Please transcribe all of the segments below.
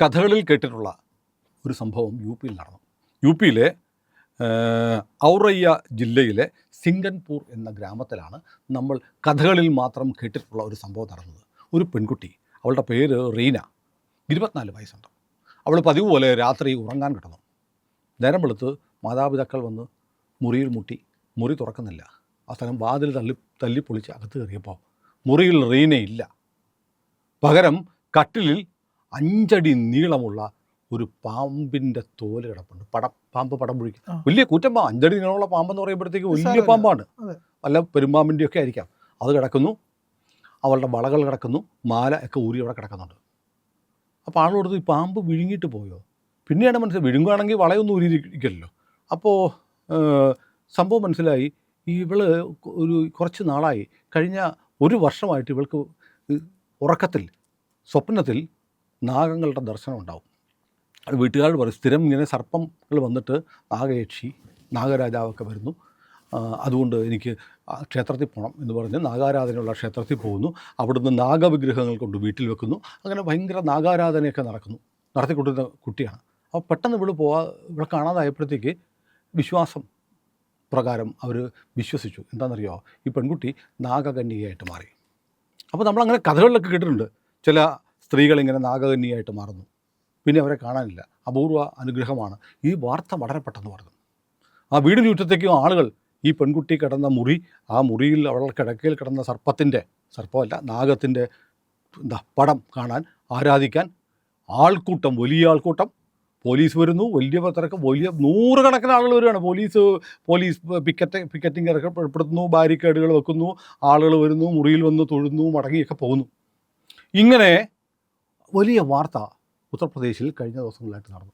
കഥകളിൽ കേട്ടിട്ടുള്ള ഒരു സംഭവം യു പിയിൽ നടന്നു. യു പിയിലെ ഔറയ്യ ജില്ലയിലെ സിംഗൻപൂർ എന്ന ഗ്രാമത്തിലാണ് നമ്മൾ കഥകളിൽ മാത്രം കേട്ടിട്ടുള്ള ഒരു സംഭവം നടന്നത്. ഒരു പെൺകുട്ടി അവളുടെ പേര് റീന ഇരുപത്തിനാല് വയസ്സുണ്ട്. അവൾ പതിവ് പോലെ രാത്രി ഉറങ്ങാൻ കിടന്നു. നേരം വെളുത്ത് മാതാപിതാക്കൾ വന്ന് മുറിയിൽ മുട്ടി മുറി തുറക്കുന്നില്ല. ആ സ്ഥലം വാതിൽ തള്ളി തല്ലിപ്പൊളിച്ച് അകത്ത് കയറിയപ്പോൾ മുറിയിൽ റീനയില്ല. പകരം കട്ടിലിൽ അഞ്ചടി നീളമുള്ള ഒരു പാമ്പിന്റെ തോൽ കിടപ്പുണ്ട്. പട പാമ്പ് പടം പൊഴിക്കും. വലിയ കൂറ്റൻ പാമ്പ് അഞ്ചടി നീളമുള്ള പാമ്പെന്ന് പറയുമ്പോഴത്തേക്ക് വലിയ പാമ്പാണ്. വല്ല പെരുമ്പാമ്പിന്റെ ഒക്കെ ആയിരിക്കാം. അത് കിടക്കുന്നു. അവളുടെ വളകൾ കിടക്കുന്നു. മാല ഒക്കെ ഊരി അവിടെ കിടക്കുന്നുണ്ട്. അപ്പോൾ ആളോട് ഈ പാമ്പ് വിഴുങ്ങിയിട്ട് പോയോ? പിന്നെയാണ് മനസ്സിലായി വിഴുങ്ങുകയാണെങ്കിൽ വളയൊന്നും ഊരിയിരിക്കില്ലല്ലോ. അപ്പോൾ സംഭവം മനസ്സിലായി. ഇവൾ ഒരു കുറച്ച് നാളായി. കഴിഞ്ഞ ഒരു വർഷമായിട്ട് ഇവൾക്ക് ഉറക്കത്തിൽ സ്വപ്നത്തിൽ നാഗങ്ങളുടെ ദർശനം ഉണ്ടാവും. അത് വീട്ടുകാരോട് പറയും സ്ഥിരം ഇങ്ങനെ സർപ്പങ്ങൾ വന്നിട്ട് നാഗയക്ഷി നാഗരാജാവൊക്കെ വരുന്നു. അതുകൊണ്ട് എനിക്ക് ക്ഷേത്രത്തിൽ പോകണം എന്ന് പറഞ്ഞ് നാഗാരാധനയുള്ള ക്ഷേത്രത്തിൽ പോകുന്നു. അവിടുന്ന് നാഗവിഗ്രഹങ്ങൾ കൊണ്ട് വീട്ടിൽ വെക്കുന്നു. അങ്ങനെ ഭയങ്കര നാഗാരാധനയൊക്കെ നടക്കുന്നു. നടത്തിക്കൊണ്ടിരുന്ന കുട്ടിയാണ്. അപ്പോൾ പെട്ടെന്ന് ഇവിടെ പോവാ ഇവിടെ കാണാതായപ്പോഴത്തേക്ക് വിശ്വാസം പ്രകാരം അവർ വിശ്വസിച്ചു. എന്താണെന്നറിയോ? ഈ പെൺകുട്ടി നാഗകന്യകയായിട്ട് മാറി. അപ്പോൾ നമ്മളങ്ങനെ കഥകളിലൊക്കെ കേട്ടിട്ടുണ്ട്. ചില സ്ത്രീകൾ ഇങ്ങനെ നാഗകന്യായിട്ട് മാറുന്നു. പിന്നെ അവരെ കാണാനില്ല. അപൂർവ അനുഗ്രഹമാണ്. ഈ വാർത്ത വളരെ പെട്ടെന്ന് പറഞ്ഞു ആ വീടിന് ചുറ്റത്തേക്കും ആളുകൾ ഈ പെൺകുട്ടി കിടന്ന മുറി ആ മുറിയിൽ അവളുടെ കിടക്കയിൽ കിടന്ന സർപ്പത്തിന്റെ സർപ്പമല്ല നാഗത്തിന്റെ എന്താ പടം കാണാൻ ആരാധിക്കാൻ ആൾക്കൂട്ടം വലിയ ആൾക്കൂട്ടം. പോലീസ് വരുന്നു. വലിയ തിരക്ക്. വലിയ നൂറുകണക്കിന് ആളുകൾ വരികയാണ്. പോലീസ് പോലീസ് പിക്കറ്റ് പിക്കറ്റിംഗ് ഏർപ്പെടുത്തുന്നു ബാരിക്കേഡുകൾ വെക്കുന്നു. ആളുകൾ വരുന്നു. മുറിയിൽ വന്ന് തൊഴുന്നു. മടങ്ങിയൊക്കെ പോകുന്നു. ഇങ്ങനെ വലിയ വാർത്ത ഉത്തർപ്രദേശിൽ കഴിഞ്ഞ ദിവസങ്ങളിലായിട്ട് നടന്നു.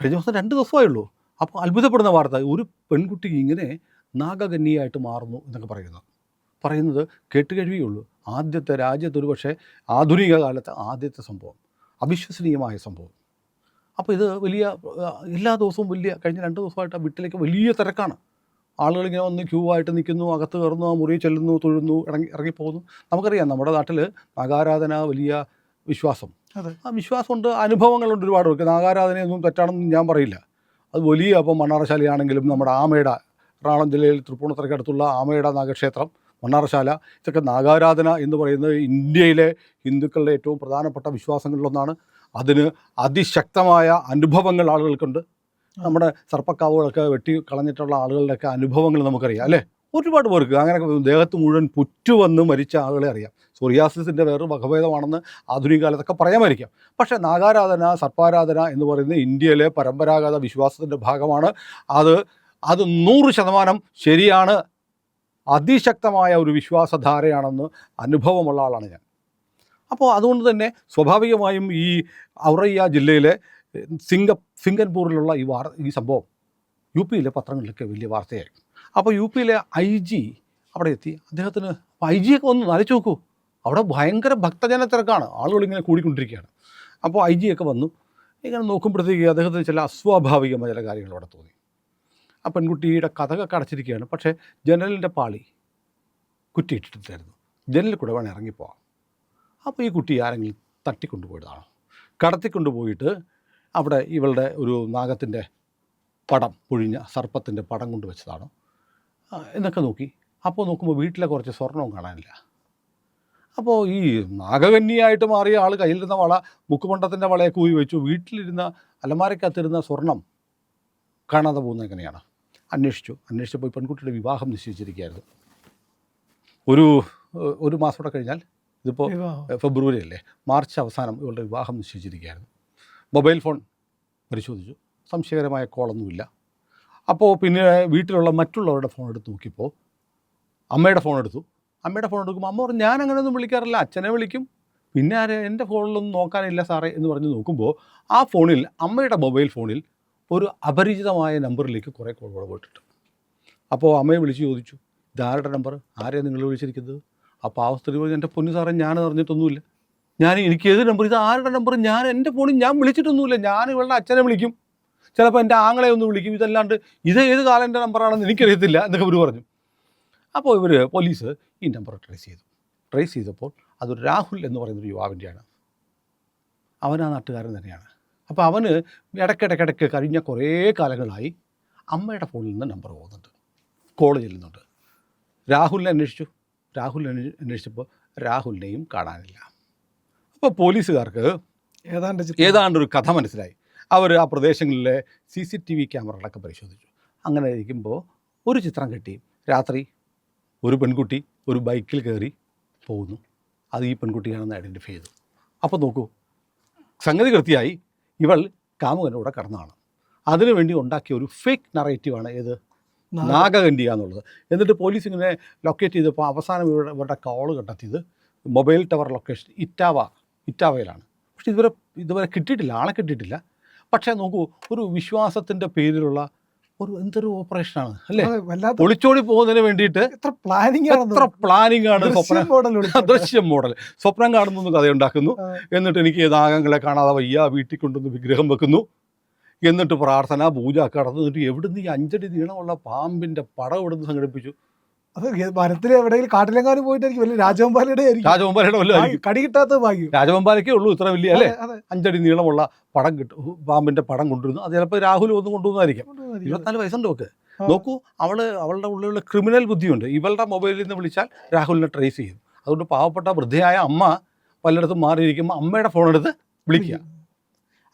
കഴിഞ്ഞ ദിവസം രണ്ട് ദിവസമേ ഉള്ളൂ. അപ്പോൾ അത്ഭുതപ്പെടുന്ന വാർത്ത. ഒരു പെൺകുട്ടി ഇങ്ങനെ നാഗകന്യയായിട്ട് മാറുന്നു എന്നൊക്കെ പറയുന്നത് പറയുന്നത് കേട്ടുകഴിയുള്ളൂ ആദ്യത്തെ രാജ്യത്ത് ഒരു പക്ഷേ ആധുനിക കാലത്തെ ആദ്യത്തെ സംഭവം. അവിശ്വസനീയമായ സംഭവം. അപ്പോൾ ഇത് വലിയ എല്ലാ ദിവസവും വലിയ കഴിഞ്ഞ രണ്ട് ദിവസമായിട്ട് ആ വീട്ടിലേക്ക് വലിയ തിരക്കാണ്. ആളുകൾ ഇങ്ങനെ വന്ന് ക്യൂ ആയിട്ട് നിൽക്കുന്നു അകത്ത് കയറുന്നു മുറി ചെല്ലുന്നു തൊഴുന്നു ഇറങ്ങി ഇറങ്ങിപ്പോകുന്നു. നമുക്കറിയാം നമ്മുടെ നാട്ടിൽ നാഗാരാധന വലിയ വിശ്വാസം. ആ വിശ്വാസമുണ്ട് അനുഭവങ്ങളുണ്ട് ഒരുപാട് പേർക്ക്. നാഗാരാധനയൊന്നും തെറ്റാണെന്നും ഞാൻ പറയില്ല. അത് വലിയ അപ്പം മണ്ണാറശാലയാണെങ്കിലും നമ്മുടെ ആമയുടെ എറണാകുളം ജില്ലയിൽ തൃപ്പൂണിത്തറയ്ക്ക് അടുത്തുള്ള ആമയുടെ നാഗക്ഷേത്രം മണ്ണാറശാല ഇതൊക്കെ നാഗാരാധന എന്ന് പറയുന്നത് ഇന്ത്യയിലെ ഹിന്ദുക്കളുടെ ഏറ്റവും പ്രധാനപ്പെട്ട വിശ്വാസങ്ങളിലൊന്നാണ്. അതിന് അതിശക്തമായ അനുഭവങ്ങൾ ആളുകൾക്കുണ്ട്. നമ്മുടെ സർപ്പക്കാവുകളൊക്കെ വെട്ടി കളഞ്ഞിട്ടുള്ള ആളുകളുടെയൊക്കെ അനുഭവങ്ങൾ നമുക്കറിയാം അല്ലേ? ഒരുപാട് പേർക്ക്. അങ്ങനെ ദേഹത്ത് മുഴുവൻ പുറ്റു വന്ന് മരിച്ച ആളുകളെ അറിയാം. സോറിയാസിസിന്റെ വേറൊരു വകഭേദമാണെന്ന് ആധുനിക കാലത്തൊക്കെ പറയാമായിരിക്കാം. പക്ഷേ നാഗാരാധന സർപ്പാരാധന എന്ന് പറയുന്നത് ഇന്ത്യയിലെ പരമ്പരാഗത വിശ്വാസത്തിന്റെ ഭാഗമാണ്. അത് അത് നൂറ് ശതമാനം ശരിയാണ് അതിശക്തമായ ഒരു വിശ്വാസധാരയാണെന്ന് അനുഭവമുള്ള ആളാണ് ഞാൻ. അപ്പോൾ അതുകൊണ്ട് തന്നെ സ്വാഭാവികമായും ഈ ഔറയ്യ ജില്ലയിലെ സിംഗ സിംഗൻപൂരിലുള്ള ഈ വാർ ഈ സംഭവം യു പിയിലെ പത്രങ്ങളിലൊക്കെ വലിയ വാർത്തയായി. അപ്പോൾ യു പിയിലെ ഐ ജി അവിടെ എത്തി. അദ്ദേഹത്തിന് ഐ ജിയൊക്കെ ഒന്ന് നനച്ചു നോക്കൂ. അവിടെ ഭയങ്കര ഭക്തജന തിരക്കാണ്. ആളുകളിങ്ങനെ കൂടിക്കൊണ്ടിരിക്കുകയാണ്. അപ്പോൾ ഐ ജി ഒക്കെ വന്നു. ഇങ്ങനെ നോക്കുമ്പോഴത്തേക്ക് അദ്ദേഹത്തിന് ചില അസ്വാഭാവികമായ ചില കാര്യങ്ങൾ അവിടെ തോന്നി. ആ പെൺകുട്ടിയുടെ കഥകൊക്കെ അടച്ചിരിക്കുകയാണ്. പക്ഷേ ജനലിന്റെ പാളി കുറ്റിയിട്ടിട്ടായിരുന്നു ജനലിൽ കൂടെ വേണം ഇറങ്ങിപ്പോവാം അപ്പോൾ ഈ കുട്ടി ആരെങ്കിലും തട്ടിക്കൊണ്ടുപോയതാണോ? കടത്തിക്കൊണ്ടുപോയിട്ട് അവിടെ ഇവളുടെ ഒരു നാഗത്തിന്റെ പടം പൊഴിഞ്ഞ സർപ്പത്തിന്റെ പടം കൊണ്ട് വെച്ചതാണോ? എന്നൊക്കെ നോക്കി. അപ്പോൾ നോക്കുമ്പോൾ വീട്ടിലെ കുറച്ച് സ്വർണവും കാണാനില്ല. അപ്പോൾ ഈ നാഗകന്യായിട്ട് മാറിയ ആൾ കയ്യിലിരുന്ന വള മുക്കുമണ്ടത്തിന്റെ വളയെ കൂവി വെച്ചു. വീട്ടിലിരുന്ന അലമാരക്കകത്തിരുന്ന സ്വർണം കാണാതെ പോകുന്നത് എങ്ങനെയാണ്? അന്വേഷിച്ചു. അന്വേഷിച്ചപ്പോൾ ഈ പെൺകുട്ടിയുടെ വിവാഹം നിശ്ചയിച്ചിരിക്കുകയായിരുന്നു. ഒരു ഒരു മാസം കൂടെ കഴിഞ്ഞാൽ ഇതിപ്പോൾ ഫെബ്രുവരി അല്ലേ മാർച്ച് അവസാനം ഇവളുടെ വിവാഹം നിശ്ചയിച്ചിരിക്കുകയായിരുന്നു. മൊബൈൽ ഫോൺ പരിശോധിച്ചു. സംശയകരമായ കോളൊന്നുമില്ല. അപ്പോൾ പിന്നെ വീട്ടിലുള്ള മറ്റുള്ളവരുടെ ഫോൺ എടുത്ത് നോക്കിയപ്പോൾ അമ്മയുടെ ഫോൺ എടുത്തു. അമ്മയുടെ ഫോൺ എടുക്കുമ്പോൾ അമ്മ പറഞ്ഞു ഞാൻ അങ്ങനെയൊന്നും വിളിക്കാറില്ല. അച്ഛനെ വിളിക്കും. പിന്നെ ആരെ? എന്റെ ഫോണിലൊന്നും നോക്കാനില്ല സാറേ എന്ന് പറഞ്ഞ് നോക്കുമ്പോൾ ആ ഫോണിൽ അമ്മയുടെ മൊബൈൽ ഫോണിൽ ഒരു അപരിചിതമായ നമ്പറിലേക്ക് കുറേ കോളുകൾ പോയിട്ടുണ്ട്. അപ്പോൾ അമ്മയെ വിളിച്ച് ചോദിച്ചു ഇതാരുടെ നമ്പർ ആരെയാണ് നിങ്ങൾ വിളിച്ചിരിക്കുന്നത്? അപ്പോൾ ആ സ്ത്രീ പറഞ്ഞു എന്റെ പൊന്നു സാറേ ഞാൻ അറിഞ്ഞിട്ടൊന്നുമില്ല. ഞാൻ എനിക്ക് ഏത് നമ്പർ ഇത് ആരുടെ നമ്പർ ഞാൻ എന്റെ ഫോണിൽ ഞാൻ വിളിച്ചിട്ടൊന്നുമില്ല. ഞാൻ ഇവളുടെ അച്ഛനെ വിളിക്കും. ചിലപ്പോൾ എന്റെ ആങ്ങളെ ഒന്ന് വിളിക്കും. ഇതല്ലാണ്ട് ഇത് ഏത് കാലന്റെ നമ്പറാണെന്ന് എനിക്കറിയത്തില്ല എന്നൊക്കെ ഇവർ പറഞ്ഞു. അപ്പോൾ ഇവർ പോലീസ് ഈ നമ്പർ ട്രേസ് ചെയ്തു. ട്രേസ് ചെയ്തപ്പോൾ അതൊരു രാഹുൽ എന്ന് പറയുന്നൊരു യുവാവിന്റെയാണ്. അവൻ ആ നാട്ടുകാരൻ തന്നെയാണ്. അപ്പോൾ അവന് ഇടയ്ക്കിടയ്ക്കിടയ്ക്ക് കഴിഞ്ഞ കുറേ കാലങ്ങളായി അമ്മയുടെ ഫോണിൽ നിന്ന് നമ്പർ പോകുന്നുണ്ട്. കോൾ ചെല്ലുന്നുണ്ട് രാഹുലിനെ അന്വേഷിച്ചു. രാഹുലിനെ അന്വേഷിച്ചപ്പോൾ രാഹുലിനെയും കാണാനില്ല. അപ്പോൾ പോലീസുകാർക്ക് ഏതാണ്ട്. ഏതാണ്ട് ഒരു കഥ മനസ്സിലായി. അവർ ആ പ്രദേശങ്ങളിലെ സി സി ടി വി ക്യാമറകളൊക്കെ പരിശോധിച്ചു. അങ്ങനെ ഇരിക്കുമ്പോൾ ഒരു ചിത്രം കിട്ടി. രാത്രി ഒരു പെൺകുട്ടി ഒരു ബൈക്കിൽ കയറി പോകുന്നു. അത് ഈ പെൺകുട്ടിയാണെന്ന് ഐഡന്റിഫൈ ചെയ്തു. അപ്പോൾ നോക്കൂ സംഗതി കൃത്യമായി ഇവൾ കാമുകനോടെ കടന്നാണ് കടന്നതാണ്. അതിനുവേണ്ടി ഉണ്ടാക്കിയ ഒരു ഫേക്ക് നറേറ്റീവാണ് ഏത്? നാ- നാഗകണ്ഠിക എന്നുള്ളത്. എന്നിട്ട് പോലീസ് ഇങ്ങനെ ലൊക്കേറ്റ് ചെയ്തപ്പോൾ അവസാനം ഇവരുടെ ഇവരുടെ കോൾ കണ്ടെത്തിയത് മൊബൈൽ ടവർ ലൊക്കേഷൻ ഇറ്റാവ ഇറ്റാവയിലാണ്. പക്ഷെ ഇതുവരെ ഇതുവരെ കിട്ടിയിട്ടില്ല ആളെ കിട്ടിയിട്ടില്ല. പക്ഷേ നോക്കൂ ഒരു വിശ്വാസത്തിന്റെ പേരിലുള്ള ഒരു എന്തൊരു ഓപ്പറേഷനാണ് അല്ലേ? വല്ലാത്ത ഒളിച്ചോടി പോകുന്നതിന് വേണ്ടിയിട്ട് എത്ര പ്ലാനിങ് എത്ര പ്ലാനിങ് ആണ് സ്വപ്ന? മോഡൽ ദൃശ്യം മോഡൽ. സ്വപ്നം കാണുന്നു കഥയുണ്ടാക്കുന്നു. എന്നിട്ട് എനിക്ക് നാഗങ്ങളെ കാണാതെ വയ്യ വീട്ടിൽ കൊണ്ടുവന്ന് വിഗ്രഹം വെക്കുന്നു. എന്നിട്ട് പ്രാർത്ഥന പൂജ കടന്നു. നടന്നു എന്നിട്ട് എവിടുന്ന് ഈ അഞ്ചടി നീളമുള്ള പാമ്പിന്റെ പടം എവിടുന്ന് സംഘടിപ്പിച്ചു. അത് വനത്തിൽ എവിടെയെങ്കിലും കാട്ടിലെങ്ങാനും പോയിട്ടായിരിക്കും. വലിയ രാജവമ്പാലയുടെ ആയിരിക്കും. രാജവമ്പാലയുടെ കടി കിട്ടാത്ത ഭാഗ്യം. രാജവമ്പാലയ്ക്കേ ഉള്ളൂ ഇത്ര വലിയ അല്ലേ. അഞ്ചടി നീളമുള്ള പടം കിട്ടും പാമ്പിന്റെ പടം കൊണ്ടുവരുന്നു. അത് ചിലപ്പോൾ രാഹുൽ ഒന്നും കൊണ്ടുവന്നായിരിക്കും. ഇരുപത്തിനാല് വയസ്സുണ്ട് ഒക്കെ നോക്കൂ അവൾ അവളുടെ ഉള്ളിലുള്ള ക്രിമിനൽ ബുദ്ധിയുണ്ട്. ഇവളുടെ മൊബൈലിൽ നിന്ന് വിളിച്ചാൽ രാഹുലിനെ ട്രേസ് ചെയ്യും. അതുകൊണ്ട് പാവപ്പെട്ട വൃദ്ധയായ അമ്മ പലയിടത്തും മാറിയിരിക്കുമ്പോൾ അമ്മയുടെ ഫോൺ എടുത്ത് വിളിക്കുക.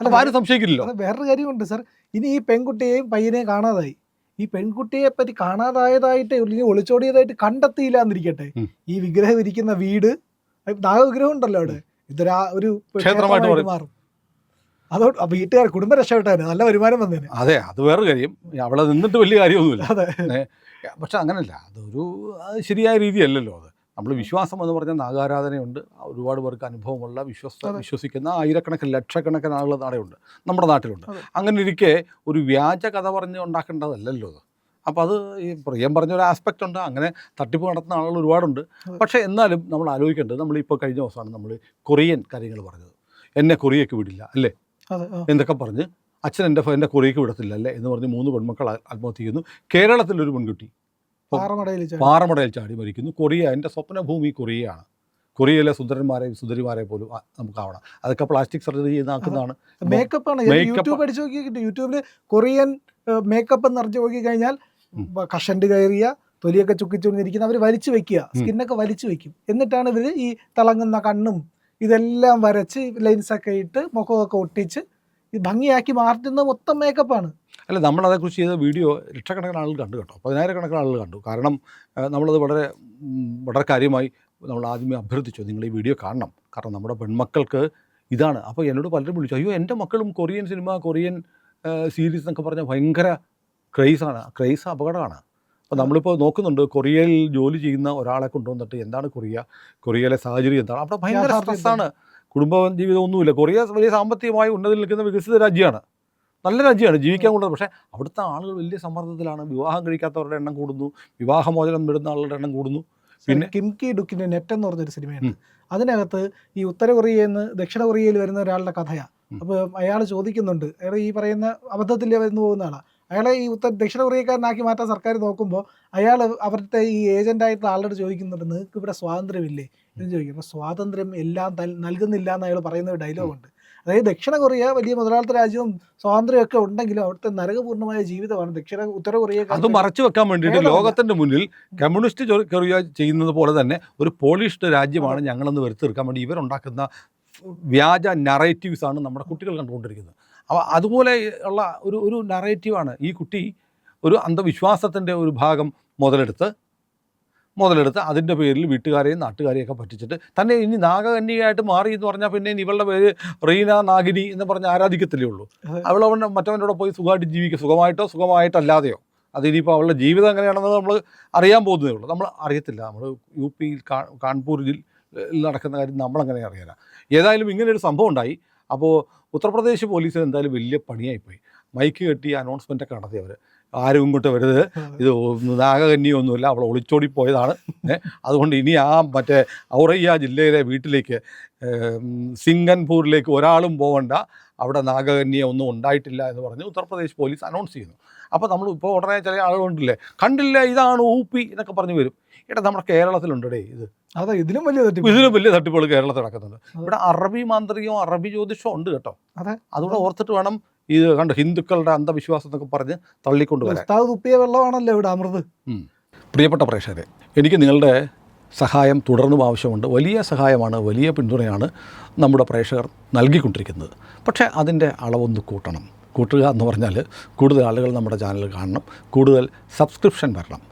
അല്ല ആരും സംശയിക്കില്ലല്ലോ. വേറൊരു കാര്യമുണ്ട് സാർ ഇനി ഈ പെൺകുട്ടിയെയും പയ്യനെയും കാണാതായി. ഈ പെൺകുട്ടിയെ പറ്റി കാണാതായതായിട്ട് അല്ലെങ്കിൽ ഒളിച്ചോടിയതായിട്ട് കണ്ടെത്തിയില്ല എന്നിരിക്കട്ടെ. ഈ വിഗ്രഹം ഇരിക്കുന്ന വീട് നാഗവിഗ്രഹം ഉണ്ടല്ലോ അവിടെ. ഇതൊരു ഒരു ക്ഷേത്രമായിട്ട് മാറും. അതോട് വീട്ടുകാർ കുടുംബ രക്ഷപ്പെട്ടാണ് നല്ല വരുമാനം വന്നേനെ. അതെ അത് വേറെ കാര്യം. അവളെ നിന്നിട്ട് വലിയ കാര്യമൊന്നുമില്ല. അതെ. പക്ഷെ അങ്ങനല്ല. അതൊരു അത് ശരിയായ രീതിയല്ലല്ലോ അത്. നമ്മൾ വിശ്വാസം എന്ന് പറഞ്ഞാൽ നാഗാരാധനയുണ്ട്. ഒരുപാട് പേർക്ക് അനുഭവമുള്ള വിശ്വസ വിശ്വസിക്കുന്ന ആയിരക്കണക്കിന് ലക്ഷക്കണക്കിന് ആളുകൾ നാടെയുണ്ട് നമ്മുടെ നാട്ടിലുണ്ട്. അങ്ങനെ ഇരിക്കെ ഒരു വ്യാജ കഥ പറഞ്ഞ് ഉണ്ടാക്കേണ്ടതല്ലല്ലോ അത്. അപ്പോൾ അത് ഈ പ്രിയം പറഞ്ഞ ഒരു ആസ്പെക്റ്റ് ഉണ്ട്. അങ്ങനെ തട്ടിപ്പ് നടത്തുന്ന ആളുകൾ ഒരുപാടുണ്ട്. പക്ഷേ എന്നാലും നമ്മൾ ആലോചിക്കേണ്ടത് നമ്മളിപ്പോൾ കഴിഞ്ഞ ദിവസമാണ് നമ്മൾ കൊറിയൻ കാര്യങ്ങൾ പറഞ്ഞത്. എന്നെ കൊറിയയ്ക്ക് വിടില്ല അല്ലേ? എന്തൊക്കെ പറഞ്ഞ് അച്ഛൻ എന്റെ എന്റെ കൊറിയയ്ക്ക് വിടത്തില്ല അല്ലേ? എന്ന് പറഞ്ഞ് മൂന്ന് പെൺമക്കൾ ആത്മഹത്യ ചെയ്യുന്നു. കേരളത്തിലൊരു പെൺകുട്ടി പാറമടയിൽ ചാടി. മരിക്കുന്നു. കൊറിയ എന്റെ സ്വപ്നഭൂമി കൊറിയയാണ്. കൊറിയയിലെ സുന്ദരന്മാരെ സുന്ദരിമാരെ പോലും നമുക്ക് നമുക്കാവണം അതൊക്കെ പ്ലാസ്റ്റിക് സർജറി ആക്കുന്നതാണ് മേക്കപ്പ് ആണ്. യൂട്യൂബ് അടിച്ച് നോക്കി കിട്ടും. യൂട്യൂബിൽ കൊറിയൻ മേക്കപ്പ് എന്ന് അറിഞ്ഞു നോക്കി കഴിഞ്ഞാൽ. കഷണ്ട് കയറിയ തൊലിയൊക്കെ ചുക്കിച്ചുകൊണ്ടിരിക്കുന്ന അവർ വലിച്ചു വെക്കുക. സ്കിന്നൊക്കെ വലിച്ചു വെക്കും. എന്നിട്ടാണ് ഇവർ ഈ തിളങ്ങുന്ന കണ്ണും ഇതെല്ലാം വരച്ച് ലൈൻസൊക്കെ ഇട്ട് മുഖമൊക്കെ ഒട്ടിച്ച് ഭംഗിയാക്കി മാറ്റുന്ന മൊത്തം മേക്കപ്പാണ് അല്ല നമ്മൾ അതേക്കുറിച്ച് ചെയ്ത വീഡിയോ ലക്ഷക്കണക്കിന് ആളുകൾ കണ്ടു കേട്ടോ. പതിനായിരക്കണക്കിന് ആളുകൾ കണ്ടു. കാരണം നമ്മളത് വളരെ വളരെ കാര്യമായി നമ്മൾ ആദ്യമേ അഭ്യർത്ഥിച്ചു നിങ്ങൾ ഈ വീഡിയോ കാണണം. കാരണം നമ്മുടെ പെൺമക്കൾക്ക് ഇതാണ്. അപ്പോൾ എന്നോട് പലരും വിളിച്ചു അയ്യോ എന്റെ മക്കളും കൊറിയൻ സിനിമ കൊറിയൻ സീരീസ് എന്നൊക്കെ പറഞ്ഞാൽ ഭയങ്കര ക്രൈസാണ് ക്രൈസ് അപകടമാണ്. അപ്പോൾ നമ്മളിപ്പോൾ നോക്കുന്നുണ്ട് കൊറിയയിൽ ജോലി ചെയ്യുന്ന ഒരാളെ കൊണ്ടുവന്നിട്ട് എന്താണ് കൊറിയ കൊറിയയിലെ സാഹചര്യം എന്താണ്? അവിടെ ഭയങ്കര സ്ട്രെസ്സാണ് കുടുംബ ജീവിതം ഒന്നുമില്ല കൊറിയ വലിയ സാമ്പത്തികമായി ഉന്നതിൽ നിൽക്കുന്ന വികസിത രാജ്യമാണ്. നല്ല രാജ്യമാണ് ജീവിക്കാൻ കൊണ്ടത് പക്ഷേ അവിടുത്തെ ആളുകൾ വലിയ സമ്മർദ്ദത്തിലാണ്. വിവാഹം കഴിക്കാത്തവരുടെ എണ്ണം കൂടുന്നു വിവാഹമോചനം വിടുന്ന ആളുകളുടെ എണ്ണം കൂടുന്നു. പിന്നെ- കിംകി ഡുക്കിന്റെ നെറ്റ് എന്ന് പറഞ്ഞൊരു സിനിമയുണ്ട്. ഉം. അതിനകത്ത് ഈ ഉത്തര കൊറിയയിൽ നിന്ന് ദക്ഷിണ കൊറിയയിൽ വരുന്ന ഒരാളുടെ കഥയാണ് അപ്പോൾ അയാൾ ചോദിക്കുന്നുണ്ട് അയാൾ ഈ പറയുന്ന അബദ്ധത്തിൽ വരുന്നു പോകുന്ന ആളാണ് അയാളെ ഈ ഉത്തര ദക്ഷിണ കൊറിയക്കാരനാക്കി മാറ്റാൻ സർക്കാർ നോക്കുമ്പോൾ അയാൾ അവരുടെ ഈ ഏജന്റായിട്ടുള്ള ആളോട് ചോദിക്കുന്നുണ്ട് നിങ്ങൾക്ക് ഇവിടെ സ്വാതന്ത്ര്യമില്ലേ? എന്ന് ചോദിക്കും. അപ്പോൾ സ്വാതന്ത്ര്യം എല്ലാം നൽകുന്നില്ല എന്ന് അയാൾ പറയുന്ന ഒരു ഡയലോഗുണ്ട് അതായത് ദക്ഷിണ കൊറിയ വലിയ മുതലാളിത്ത രാജ്യവും സ്വാതന്ത്ര്യമൊക്കെ ഉണ്ടെങ്കിലും അവിടുത്തെ നരകപൂർണമായ ജീവിതമാണ് ദക്ഷിണ ഉത്തര കൊറിയ അത് മറച്ചു വെക്കാൻ വേണ്ടിയിട്ട് ലോകത്തിന്റെ മുന്നിൽ കമ്മ്യൂണിസ്റ്റ് കൊറിയ ചെയ്യുന്നത് പോലെ തന്നെ ഒരു പോളിഷ്ഡ് രാജ്യമാണ് ഞങ്ങളെന്ന് വരുത്തി തീർക്കാൻ വേണ്ടി ഇവരുണ്ടാക്കുന്ന വ്യാജ നറേറ്റീവ്സ് ആണ് നമ്മുടെ കുട്ടികൾ കണ്ടുകൊണ്ടിരിക്കുന്നത്. അപ്പോൾ അതുപോലെ ഉള്ള ഒരു ഒരു നറേറ്റീവാണ് ഈ കുട്ടി ഒരു അന്ധവിശ്വാസത്തിന്റെ ഒരു ഭാഗം മുതലെടുത്ത് മുതലെടുത്ത് അതിന്റെ പേരിൽ വീട്ടുകാരെയും നാട്ടുകാരെയും ഒക്കെ പറ്റിച്ചിട്ട് തന്നെ ഇനി നാഗകന്യകയായിട്ട് മാറി എന്ന് പറഞ്ഞാൽ പിന്നെ ഇവളുടെ പേര് റീന നാഗിനി എന്ന് പറഞ്ഞ് ആരാധിക്കത്തില്ലേ ഉള്ളൂ. അതെ. അവൾ അവന്റെ മറ്റവന്റെ പോയി സുഖമായിട്ട് ജീവിക്കുക സുഖമായിട്ടോ സുഖമായിട്ടല്ലാതെയോ. അതിനിപ്പോൾ അവളുടെ ജീവിതം എങ്ങനെയാണെന്ന് നമ്മൾ അറിയാൻ പോകുന്നതേ ഉള്ളൂ. നമ്മൾ അറിയത്തില്ല. നമ്മൾ യു പിയിൽ കാൺപൂരിൽ നടക്കുന്ന കാര്യം നമ്മളങ്ങനെ അറിയാല ഏതായാലും ഇങ്ങനെയൊരു സംഭവം ഉണ്ടായി. അപ്പോൾ ഉത്തർപ്രദേശ് പോലീസിന് എന്തായാലും വലിയ പണിയായിപ്പോയി. മൈക്ക് കെട്ടി അനൗൺസ്മെന്റ് ഒക്കെ നടത്തി അവർ ആരും ഇങ്ങോട്ട് വരുത് ഇത് നാഗകന്യൊന്നുമില്ല അവൾ ഒളിച്ചോടി പോയതാണ്. അതുകൊണ്ട് ഇനി ആ മറ്റേ ഔറയ്യ ജില്ലയിലെ വീട്ടിലേക്ക് സിംഗൻപൂരിലേക്ക് ഒരാളും പോകണ്ട അവിടെ നാഗകന്യ ഒന്നും ഉണ്ടായിട്ടില്ല എന്ന് പറഞ്ഞ് ഉത്തർപ്രദേശ് പോലീസ് അനൗൺസ് ചെയ്യുന്നു. അപ്പോൾ നമ്മൾ ഇപ്പോൾ ഉടനെ ചില ആളുകളുണ്ടല്ലേ കണ്ടില്ല ഇതാണ് ഊപ്പി എന്നൊക്കെ പറഞ്ഞു വരും. ഇവിടെ നമ്മുടെ കേരളത്തിലുണ്ടേ ഇത്. അതെ ഇതിലും വലിയ തട്ടിപ്പ്. ഇതിലും വലിയ തട്ടിപ്പുകൾ കേരളത്തിൽ നടക്കുന്നുണ്ട്. ഇവിടെ അറബി മാന്ത്രികവും അറബി ജ്യോതിഷവും ഉണ്ട് കേട്ടോ. അതെ. അതുകൂടെ ഓർത്തിട്ട് വേണം ഇത് കണ്ട്? ഹിന്ദുക്കളുടെ അന്ധവിശ്വാസം എന്നൊക്കെ പറഞ്ഞ് തള്ളിക്കൊണ്ട് തുപ്പിയ വെള്ളമാണല്ലോ ഇവിടെ അമൃത്. പ്രിയപ്പെട്ട പ്രേക്ഷകരെ എനിക്ക് നിങ്ങളുടെ സഹായം തുടർന്നും ആവശ്യമുണ്ട്. വലിയ സഹായമാണ് വലിയ പിന്തുണയാണ് നമ്മുടെ പ്രേക്ഷകർ നൽകിക്കൊണ്ടിരിക്കുന്നത്. പക്ഷേ അതിന്റെ അളവൊന്ന് കൂട്ടണം. കൂട്ടുക എന്ന് പറഞ്ഞാൽ കൂടുതൽ ആളുകൾ നമ്മുടെ ചാനൽ കാണണം. കൂടുതൽ സബ്സ്ക്രിപ്ഷൻ വരണം.